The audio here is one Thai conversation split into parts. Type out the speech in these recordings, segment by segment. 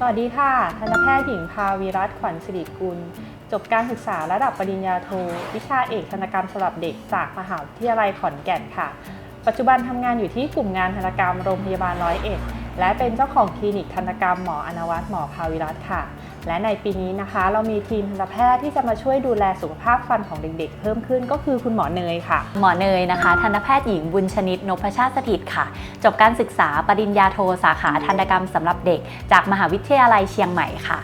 สวัสดีค่ะ ทันตแพทย์หญิงภาวีรัตน์ขวัญสิริกุล จบการศึกษาระดับปริญญาโท วิชาเอกทันตกรรมสำหรับเด็กจากมหาวิทยาลัยขอนแก่นค่ะ ปัจจุบันทำงานอยู่ที่กลุ่มงานทันตกรรมโรงพยาบาลร้อยเอ็ด และเป็นเจ้าของคลินิกทันตกรรมหมออนวัตหมอภาวิรัตค่ะ และในปีนี้นะคะ เรามีทีมทันตแพทย์ที่จะมาช่วยดูแลสุขภาพฟันของเด็กๆ เพิ่มขึ้นก็คือคุณหมอเนยค่ะ หมอเนยนะคะ ทันตแพทย์หญิงบุญชนิดนพชาติสถิตค่ะ จบการศึกษาปริญญาโทสาขาทันตกรรมสำหรับเด็ก จากมหาวิทยาลัยเชียงใหม่ค่ะ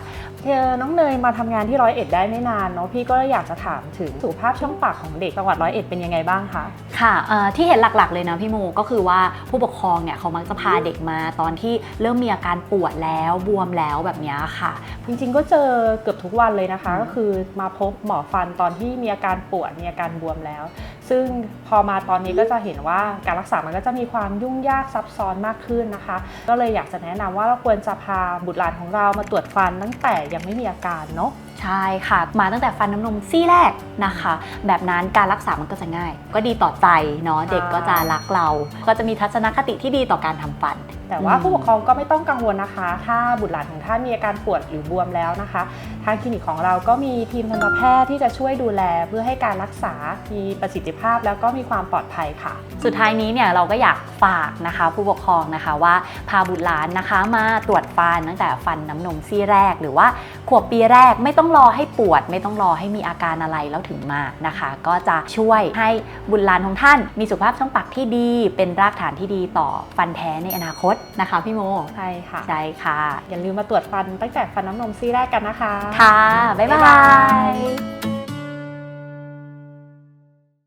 น้องเนยมาทำงานที่ร้อยเอ็ดได้ไม่นานเนาะพี่ก็เลยอยากจะถามถึงสุขภาพช่องปากของเด็กจังหวัดร้อยเอ็ดเป็นยังไงบ้างคะค่ะเอ่อที่เห็นหลักๆเลยนะพี่โมก็คือว่าผู้ปกครองเนี่ยเขามักจะพาเด็กมาตอนที่เริ่มมีอาการปวดแล้วบวมแล้วแบบเนี้ยค่ะ จริงๆก็เจอเกือบทุกวันเลยนะคะ ก็คือมาพบหมอฟันตอนที่มีอาการปวดมีอาการบวมแล้ว ซึ่งพอมาตอนนี้ก็จะเห็นว่าการรักษามันก็จะมีความยุ่งยากซับซ้อนมากขึ้นนะคะ ก็เลยอยากจะแนะนำว่าเราควรจะพาบุตรหลานของเรามาตรวจฟันตั้งแต่ยังไม่มีอาการเนาะใช่ค่ะ มาตั้งแต่ฟันน้ำนมซี่แรกนะคะ แบบนั้นการรักษามันก็จะง่าย ก็ดีต่อใจเนาะเด็กก็จะรักเรา ก็จะมีทัศนคติที่ดีต่อการทำฟัน แต่ว่าอืมผู้ปกครองก็ไม่ต้องกังวลนะคะ ถ้าบุตรหลานของท่านมีอาการปวดหรือบวมแล้วนะคะ ทางคลินิกของเราก็มีทีมทันตแพทย์ที่จะช่วยดูแลเพื่อให้การรักษา มีประสิทธิภาพแล้วก็มีความปลอดภัยค่ะ สุดท้ายนี้เนี่ยเราก็อยากฝากนะคะ ผู้ปกครองนะคะว่าพาบุตรหลานนะคะ มาตรวจฟันตั้งแต่ฟันน้ำนมซี่แรก หรือว่าขวบปีแรกไม่ต้องรอให้ปวด ไม่ต้องรอให้มีอาการอะไรแล้วถึงมานะคะ ก็จะช่วยให้บุตรหลานของท่าน มีสุขภาพช่องปากที่ดี เป็นรากฐานที่ดีต่อฟันแท้ในอนาคตนะคะพี่โมใช่ค่ะใช่ค่ะ อย่าลืมมาตรวจฟันตั้งแต่ฟันน้ำนมซี่แรกกันนะคะ ค่ะ บ๊ายบ๊ายบาบายย